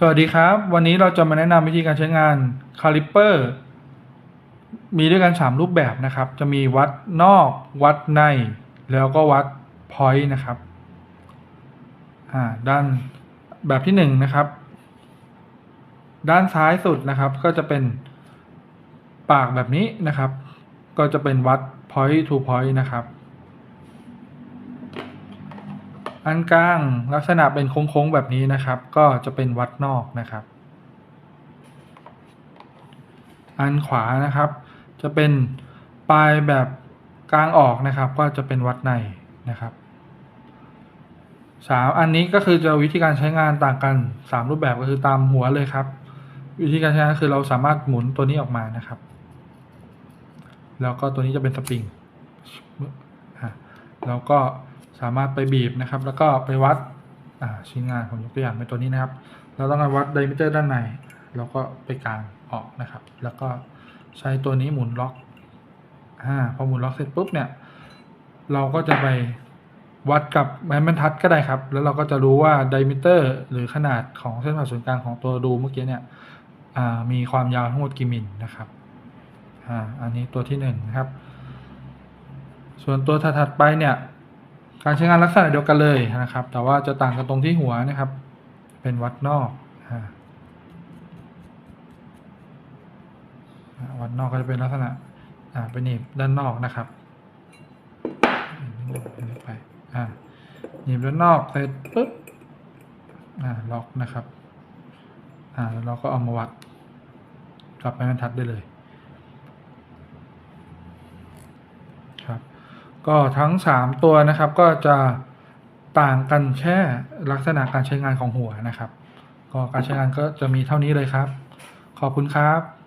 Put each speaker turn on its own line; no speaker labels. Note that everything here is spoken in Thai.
สวัสดีครับ วันนี้เราจะมาแนะนำวิธีการใช้งานคาลิปเปอร์มีด้วยกัน 3 รูปแบบนะครับ จะมีวัดนอก วัดใน แล้วก็วัดพอยต์นะครับด้านแบบที่1นะครับ ด้านซ้ายสุดนะครับ ก็จะเป็นปากแบบนี้นะครับ ก็จะเป็นวัด point to point นะครับ อันกลางลักษณะเป็นโค้งๆแบบนี้นะครับ ก็จะเป็นวัดนอกนะครับ อันขวานะครับ จะเป็นปลายแบบกลางออกนะครับ ก็จะเป็นวัดในนะครับสามอันนี้ก็คือจะวิธีการใช้งานต่างกันสามรูปแบบก็คือตามหัวเลยครับ วิธีการใช้งานคือเราสามารถหมุนตัวนี้ออกมานะครับ แล้วก็ตัวนี้จะเป็นสปริงแล้วก็ สามารถไปบีบนะครับ แล้วก็ไปวัดชิ้นงานผมยกตัวอย่างเป็นตัวนี้นะครับ เราต้องการวัดไดมิเตอร์ด้านในเราก็ไปกางออกนะครับ แล้วก็ใช้ตัวนี้หมุนล็อกอ่าพอหมุนล็อกเสร็จปุ๊บเนี่ยเราก็จะไปวัดกับไม้บรรทัดก็ได้ครับ แล้วเราก็จะรู้ว่าไดมิเตอร์หรือขนาดของเส้นผ่าศูนย์กลางของตัวรูเมื่อกี้เนี่ยมีความยาวทั้งหมดกี่มิลนะครับอ่าอันนี้ตัวที่หนึ่งนะครับ ส่วนตัวถัดไปเนี่ย การใช้งานลักษณะเดียวกันเลยนะครับ แต่ว่าจะต่างกันตรงที่หัวนะครับ เป็นวัดนอกอ่าอ่าวัดนอกก็จะเป็นลักษณะเป็นหนีบด้านนอกนะครับไปอ่าหนีบด้านนอกเสร็จปุ๊บล็อกนะครับแล้วเราก็เอามาวัด กลับไปบรรทัดได้เลยครับ ก็ทั้ง 3 ตัวนะครับก็จะต่างกันแค่ลักษณะการใช้งานของหัวนะครับ ก็การใช้งานก็จะมีเท่านี้เลยครับ ขอบคุณครับ